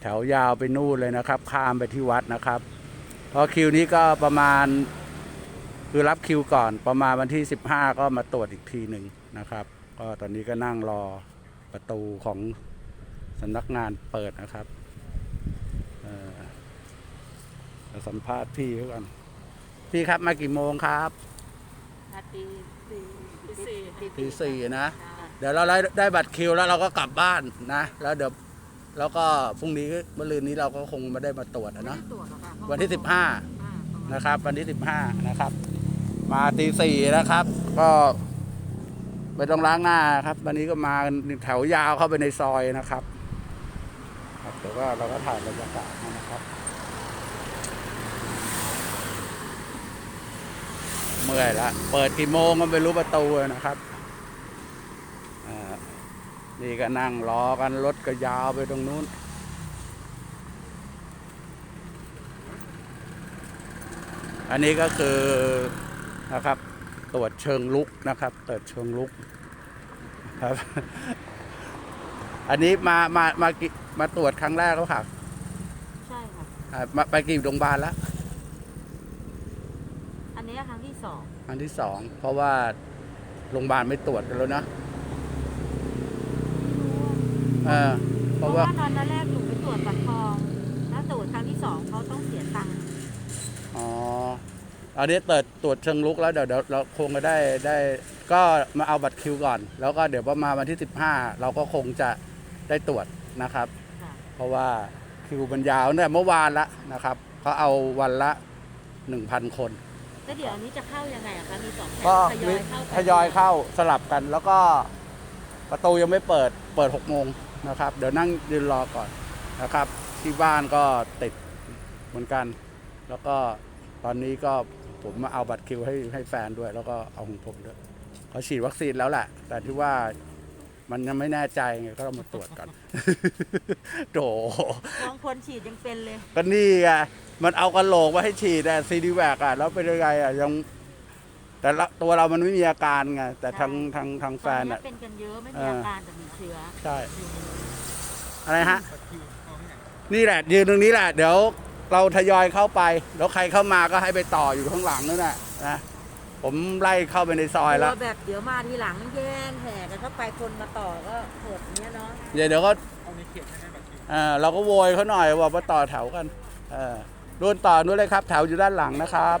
แถวยาวไปนู่นเลยนะครับ ข้ามไปที่วัดนะครับเพราะคิวนี้ก็ประมาณคือรับคิวก่อนประมาณวันที่ 15 ก็มาตรวจอีกทีหนึ่งนะครับ ก็ตอนนี้ก็นั่งรอประตูของสำนักงานเปิดนะครับเอ่อจะสัมภาษณ์พี่เขาก่อนพี่ครับมากี่โมงครับนาทีสี่ตีสี่ตีสี่นะค่ะเดี๋ยวเราได้ได้บัตรคิวแล้วเราก็กลับบ้านนะ แล้วเดี๋ยว แล้วก็พรุ่งนี้มะรืนนี้เราก็คงไม่ได้มาตรวจนะเนอะไม่ได้ตรวจหรอกค่ะวันที่ 15อ่าประมาณนะครับ วันที่ 15 นะครับ มาตีสี่นะครับ ก็ไม่ต้องล้างหน้าครับ วันนี้ก็มากันแถวยาวเข้าไปในซอยนะครับครับแต่ว่าเราก็ถ่ายบรรยากาศให้นะครับ เมื่อยละเปิดกี่โมงก็ไม่รู้ประตูนะครับอ่า นี่ก็นั่งรอกันรถก็ยาวไปตรงนู้น อันนี้ก็คือนะครับตรวจเชิงลุกนะครับตรวจเชิงลุกครับ อันนี้มามามากี่มาตรวจครั้งแรกแล้วค่ะใช่ค่ะอ่ามาไปกี่โรงพยาบาลแล้วอันนี้ครั้งที่สองอันที่สองเพราะว่าโรงพยาบาลไม่ตรวจกันแล้วนะเออเพเพราะราะว่าว่าตอนแรกหนูไปตรวจบัตรทองแล้วตรวจครั้งที่สองเขาต้องเสียตังค์อ๋ออันนี้ตรวจตรวจเชิงลุกแล้วเดี๋ยวเดี๋ยวเราคงจะได้ได้ ก็มาเอาบัตรคิวก่อน แล้วก็เดี๋ยวประมาณวันที่ 15 เราก็คงจะได้ตรวจนะครับ ค่ะเพราะว่าคิวมันยาวเนี่ยเมื่อวานละนะครับเขาเอาวันละ 1,000 คน แล้วเดี๋ยวอันนี้จะเข้ายังไงอะคะมีสองแถวก็ทยอยเข้าทยอยเข้าสลับกันแล้วก็ ประตูยังไม่เปิดเปิด6โมงนะครับ เดี๋ยวนั่งยืนรอก่อนนะครับ ที่บ้านก็ติดเหมือนกัน แล้วก็ตอนนี้ก็ผมมาเอาบัตรคิวให้ให้แฟนด้วย แล้วก็เอาของผมด้วยเขาฉีดวัคซีนแล้วแหละ แต่ที่ว่ามันยังไม่แน่ใจไงก็ต้องมาตรวจก่อน โถลองคนฉีดยังเป็นเลย ก็นี่ไงมันเอากระโหลกมาให้ฉีดแต่ซีดีแวกอะแล้วเป็นยังไงอะยัง แต่ละตัวเรามันไม่มีอาการไงแต่ทางทางทางแฟนตอนอะนี้เป็นกันเยอะไม่เอมีออาการแต่มีเชื้อใช่ อะไรฮะ นี่แหละ ยืนตรงนี้แหละ เดี๋ยวเราทยอยเข้าไป แล้วใครเข้ามาก็ให้ไปต่ออยู่ข้างหลังนั่นแหละนะผมไล่เข้าไปในซอยแล้วกแบบเดี๋ยวมาทีหลังแย่งแห่กันเข้าไปคนมาต่อก็โหดอย่างเงี้ยเนาะเดี๋ยวเดี๋ยวก็เออเราก็โวยเขาหน่อยว่ามาต่อแถวกันเออรุ่นต่อนู้นเลยครับ แถวอยู่ด้านหลังนะครับ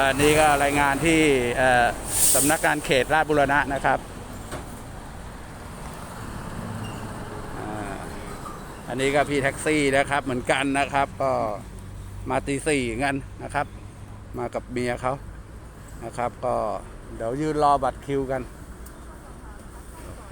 อันนี้ก็รายงานที่สำนักงานเขตราชบุรณะนะครับอันนี้ก็พี่แท็กซี่นะครับเหมือนกันนะครับ ก็มาตีสี่กันนะครับ มากับเมียเขานะครับ ก็เดี๋ยวยืนรอบัตรคิวกันเ